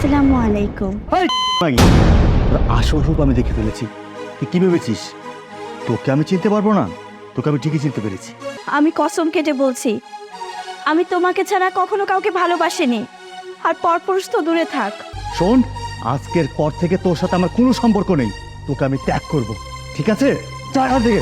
আসসালামু আলাইকুম। হাই, আসল রূপ আমি দেখে ফেলেছি। তুই কি ভেবেছিস? তোকে আমি চিনতে পারব না। তোকে আমি ঠিকই চিনতে পেরেছি। আমি কসম কেটে বলছি আমি তোমাকে ছাড়া কখনো কাউকে ভালোবাসিনি। আর পরপুরুষ তো দূরে থাক। শোন আজকের পর থেকে তোর সাথে আমার কোনো সম্পর্ক নেই। তোকে আমি ত্যাগ করব। ঠিক আছে? জায়গা থেকে।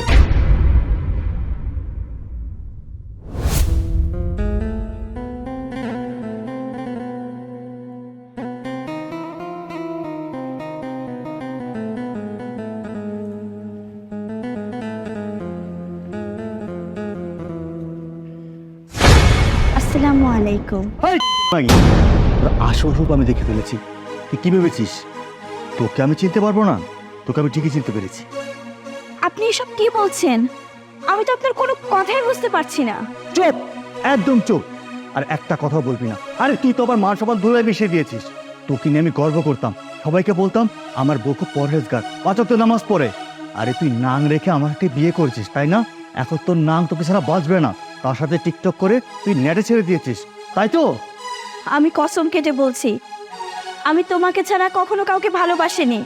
আসসালামু আলাইকুম। আসল রূপ আমি দেখে ফেলেছি। তুই কি ভেবেছিস? তোকে আমি চিনতে পারব না। তোকে আমি ঠিকই চিনতে পেরেছি। আপনি এসব কি বলছেন? আমি তো আপনার কোনো কথাই বুঝতে পারছি না। চুপ! একদম চুপ! আর একটা কথা বলবি না। আরে তুই তো আবার মান সমান ধুলায় মিশিয়ে দিয়েছিস। তোকে নিয়ে আমি গর্ব করতাম। সবাইকে বলতাম আমার বউ খুব পরহেজগার। পাচক তো নামাজ পড়ে। আরে তুই নাং রেখে আমাকে বিয়ে করেছিস তাই না? এখন তোর নাং তোকে ছাড়া বাঁচবে না। তার সাথে টিকটক করে তুই নেটে ছেড়ে দিয়েছিস তাই তো? আমি কসম কেটে বলছি। আমি তোমাকে ছাড়া কখনো কাউকে ভালোবাসিনি।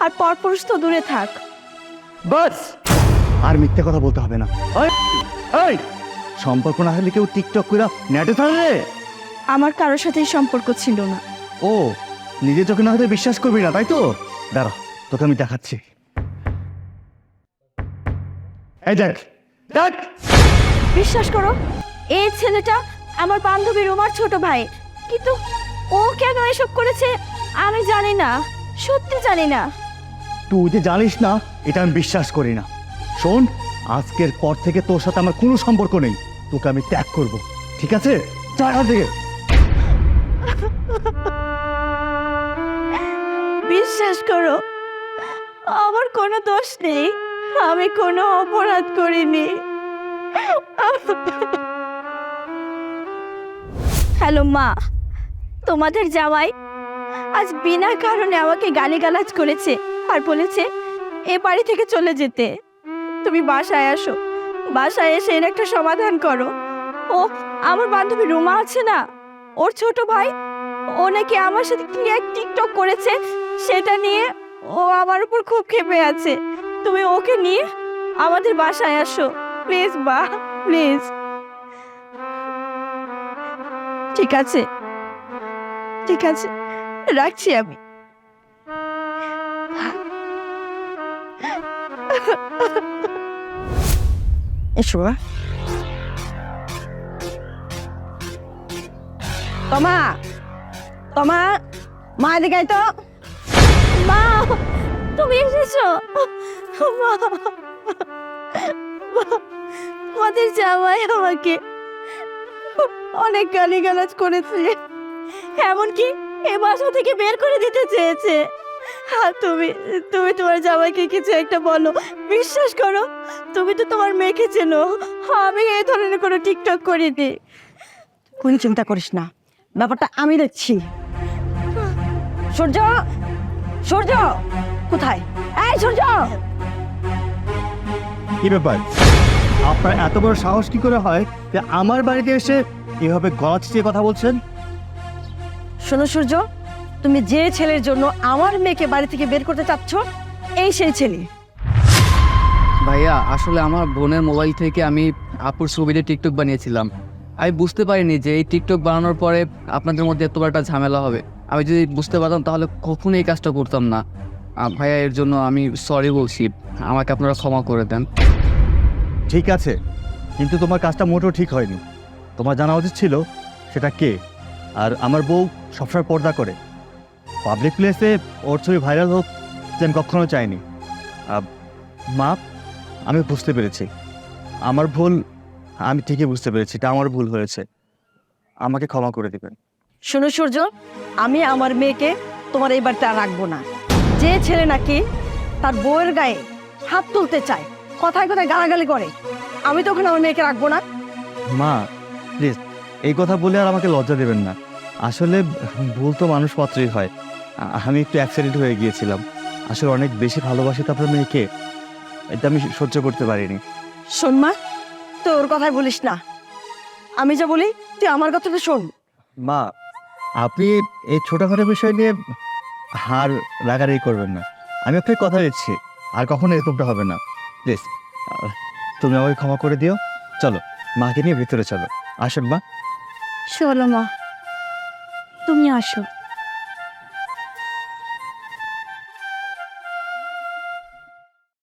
আর পরপুরুষ তো দূরে থাক। বাস! আর মিথ্যে কথা বলতে হবে না। এই, এই! সম্পর্ক না হলে কেউ টিকটক করে নেটে থাকবে আমার কারোর সাথেই সম্পর্ক ছিল না। ও নিজে চোখে না হয়তো বিশ্বাস করবি না তাই তো? দাঁড়া তোকে আমি দেখাচ্ছি। এই দেখ দেখ! বিশ্বাস করো এই ছেলেটা আমার বান্ধবী রোমার ছোট ভাই। কিন্তু ও কেন এসব করেছে আমি জানি না সত্যি জানি না। তুই যে জানিস না এটা আমি বিশ্বাস করি না। শোন আজকের পর থেকে তোর সাথে আমার কোনো সম্পর্ক নেই। তোকে আমি ত্যাগ করব ঠিক আছে? জায়গা থেকে। বিশ্বাস করো আমার কোনো দোষ নেই। আমি কোনো অপরাধ করিনি। হ্যালো মা, তোমাদের জামাই আজ বিনা কারণে আমাকে গালিগালাজ করেছে আর বলেছে এ বাড়ি থেকে চলে যেতে। তুমি বাসায় আসো, বাসায় এসে এর একটা সমাধান করো। ও, আমার বান্ধবী রুমা আছে না? ওর ছোট ভাই, ও নাকি আমার সাথে কি এক টিকটক করেছে সেটা নিয়ে ও আমার উপর খুব ক্ষেপে আছে। তুমি ওকে নিয়ে আমাদের বাসায় আসো। প্লিজ, বা, প্লিজ। ঠিক আছে। ঠিক আছে, রাখছি আমি। এসো তোমা তোমা, মা এদিকে তো। মা, তুমি এসেছ। মা। আমাদের জামাই আমাকে অনেক গালিগালাজ করেছে। এমনকি এ বাসা থেকে বের করে দিতে চেয়েছে। আর তুমি তুমি তোমার জামাইকে কিছু একটা বলো। বিশ্বাস করো তুমি তো তোমার মেয়েকে চেনো। আমি এই ধরনের কোনো টিকটক করিনি। কোনো চিন্তা করিস না। ব্যাপারটা আমি দেখছি। সূর্য সূর্য কোথায়? এই সূর্য! কি ব্যাপার? আপনার এত বড় সাহস কি করে হয় যে আমার বাড়িতে এসে এভাবে গলা চিচিয়ে কথা বলছেন? শোনো সূর্য তুমি যে ছেলের জন্য আমার মেয়েকে বাড়ি থেকে বের করতে চাচ্ছ এই সেই ছেলে। ভাইয়া আসলে আমার বোনের মোবাইল থেকে আমি আপুর ছবিতে টিকটক বানিয়েছিলাম। আমি বুঝতে পারিনি যে এই টিকটক বানানোর পরে আপনাদের মধ্যে এত বড় একটা ঝামেলা হবে। আমি যদি বুঝতে পারতাম তাহলে কখনোই এই কাজটা করতাম না। ভাইয়া এর জন্য আমি সরি বলছি। আমাকে আপনারা ক্ষমা করে দেন। ঠিক আছে, কিন্তু তোমার কাজটা মোটেও ঠিক হয়নি। তোমার জানা উচিত ছিল সেটা কে, আর আমার বউ সবসময় পর্দা করে। পাবলিক প্লেসে ওর ছবি ভাইরাল হোক যে কখনো চাইনি। মা, আমি বুঝতে পেরেছি। আমার ভুল, আমি ঠিকই বুঝতে পেরেছি, এটা আমার ভুল হয়েছে। আমাকে ক্ষমা করে দেবেন। শোনো সূর্য, আমি আমার মেয়েকে তোমার এই বাড়িতে আর রাখব না। যে ছেলে নাকি তার বউয়ের গায়ে হাত তুলতে চায় কথায় কথায় গালাগালি করে। আমি তখন আমার মেয়েকে রাখব না। মা প্লিজ এই কথা বলে আর আমাকে লজ্জা দেবেন না। আসলে ভুল তো মানুষ মাত্রই হয়। আমি একটু অ্যাক্সিডেন্ট হয়ে গিয়েছিলাম। আসলে অনেক বেশি ভালোবাসি তো আপনার মেয়েকে। এটা আমি সহ্য করতে পারিনি। শোন মা তুই ওর কথাই বলিস না। আমি যা বলি তুই আমার কথাটা শোন। মা আপনি এই ছোটোখাটো বিষয় নিয়ে হার রাগারাগি করবেন না। আমি আপনাকে কথা দিচ্ছি আর কখনো এরকমটা হবে না। প্লিজ, তুমি আমাকে ক্ষমা করে দিও। চলো, মাকে নিয়ে ভিতরে চলো। আসুন মা। চলো মা। তুমি আসো।